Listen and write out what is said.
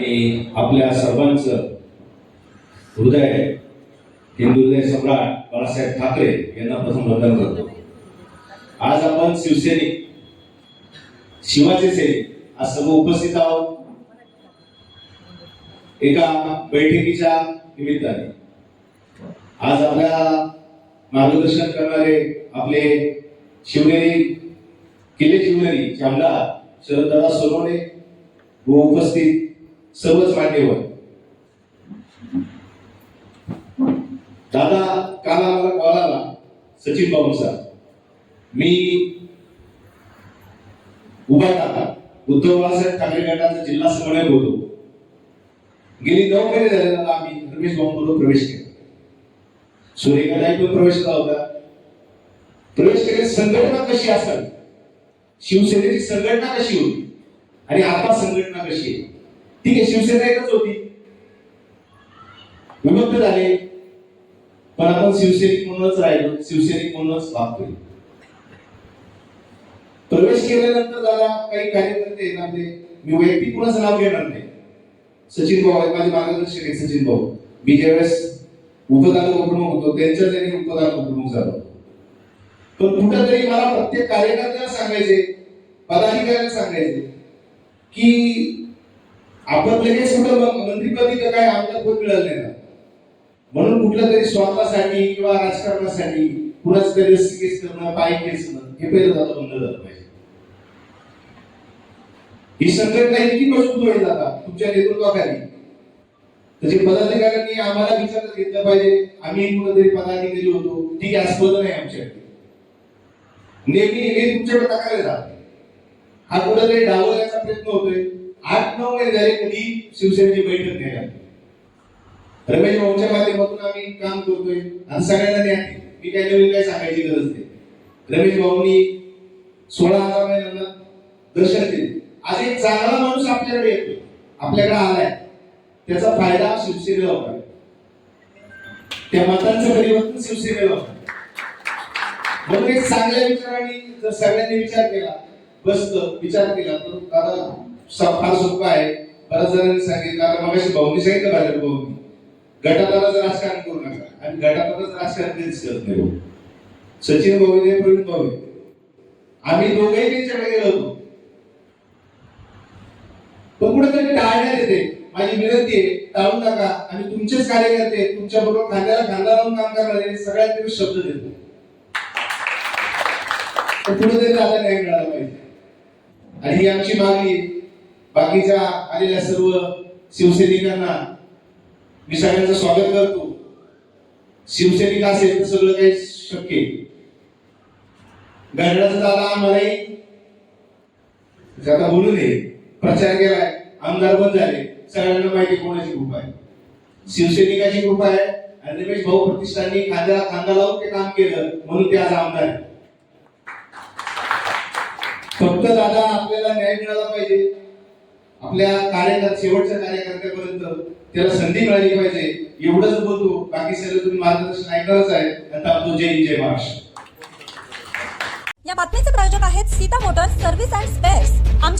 आणि आपल्या सर्वांचं हृदय हिंदू हृदय सम्राट बाळासाहेब ठाकरे यांना प्रथम वंदन करतो. आज आपण शिवसैनिक शिवाचे सैनिक आज सर्व उपस्थित आहोत. एका बैठकीच्या निमित्ताने. आज आपल्या मार्गदर्शन करणारे आपले शिवनेरी किल्ले शिवनेरी आमदार शरददादा सोनवणे व उपस्थित सर्वच मान्यवर. दादा काल आम्हाला कॉल आला सचिन बाबूंचा मी उभा टाका उद्धव बाळासाहेब ठाकरे गटाचा जिल्हा समन्वयक होतो. गेली नऊ महिने झाले दादा आम्ही रमेश बाबूंबरोबर प्रवेश केला. सूर्यगडाई पण प्रवेश केला होता प्रवेश केले संघटना कशी असावी? शिवसेनेची संघटना कशी होती? आणि आता संघटना कशी आहे? ठीक आहे शिवसेना एकच होती. विभक्त झाले. पण आपण शिवसैनिक म्हणूनच राहिलो. शिवसैनिक म्हणूनच वागतोय प्रवेश केल्यानंतर दादा काही कार्यकर्ते येणार नाही. मी वैयक्तिक कुणाच नाव घेणार नाही. सचिन भाऊ आहेत. माझे मार्गदर्शक आहेत सचिन भाऊ. मी ज्यावेळेस उपतालुका प्रमुख होतो त्यांच्या त्यांनी उपतालुका प्रमुख झालो. पण कुठंतरी मला प्रत्येक कार्यकर्त्याला सांगायचे पदाधिकाऱ्यांना सांगायचे की आपण लगेच कुठं मग तर काय आमच्या पद मिळालं नाही ना? म्हणून कुठल्या तरी स्वार्थासाठी किंवा राजकारणासाठी कुणाच तरी केस करणं पाय केस हे पहिलं दादा बंद झालं पाहिजे. ही संघटना इतकी मजबूत होईल आता तुमच्या नेतृत्वाखाली. त्याचे पदाधिकाऱ्यांनी आम्हाला विचारत घेतलं पाहिजे. आम्ही कुठेतरी पदाधिकारी होतो ठीक आहे आज नाही आमच्याकडे. नेहमी हे तुमच्याकडे टाकायला राहते हा कुठेतरी डावलण्याचा प्रयत्न होतोय. आठ नऊ महिने झाले कधी शिवसेनेची बैठक नाही झाली. रमेश भाऊच्या माध्यमातून आम्ही काम करतोय. आणि सगळ्यांना न्याय मी काय नवीन काय सांगायची गरज नाही. रमेश भाऊनी सोळा हजार महिन्यांना दर्शन दिले. आज एक चांगला माणूस आपल्याकडे येतोय. आपल्याकडे आलाय. त्याचा फायदा शिवसेनेला होता त्या मतांचं परिवर्तन शिवसेनेला होतं म्हणून एक चांगल्या विचाराने जर सगळ्यांनी विचार केला बसत विचार केला तर दादा फार सोपं आहे. बऱ्याच जणांनी सांगितलं. आता मगाशी भाऊनी सांगितलं पाहिजे भाऊनी. गटातच राजकारण करू नका आणि गटातच राजकारण कधीच करत नाही सचिन भाऊ प्रवीण भाऊ आम्ही दोघेही त्यांच्याकडे गेलो होतो पण कुठेतरी टाळण्यात येते. माझी विनंती आहे टाळू नका आणि तुमचेच कार्यकर्ते तुमच्या बरोबर खांद्याला खांदा लावून काम करणारे सगळ्यात तुम्ही शब्द देतो. तर तरी आता न्याय मिळाला पाहिजे. आणि ही आमची मागणी बाकीच्या आलेल्या सर्व शिवसैनिकांना मी सगळ्यांचं स्वागत करतो. शिवसैनिक असेल तर सगळं काही शक्य गडराचा दादा आम्हालाही आता बोलू नये प्रचार केलाय. आमदार पण झाले. सगळ्यांना माहिती कोणाची कृपा आहे. शिवसैनिकाची कृपा आहे. आणि रमेश भाऊ प्रतिष्ठाननी खांद्याला खांदा लावून ते काम केलं. म्हणून ते आज आमदार आहे. फक्त दादा आपल्याला न्याय मिळाला पाहिजे. आपल्या कार्यकर्त शेवटच्या कार्यकर्त्यापर्यंत त्याला संधी मिळाली पाहिजे. एवढंच बोलतो. बाकी सगळं तुम्ही मार्गदर्शन ऐकणारच आहे. आता तो जय जय महाराष्ट्र. या बातमीचे प्रायोजक आहेत Sita motors service and spares. आमच्या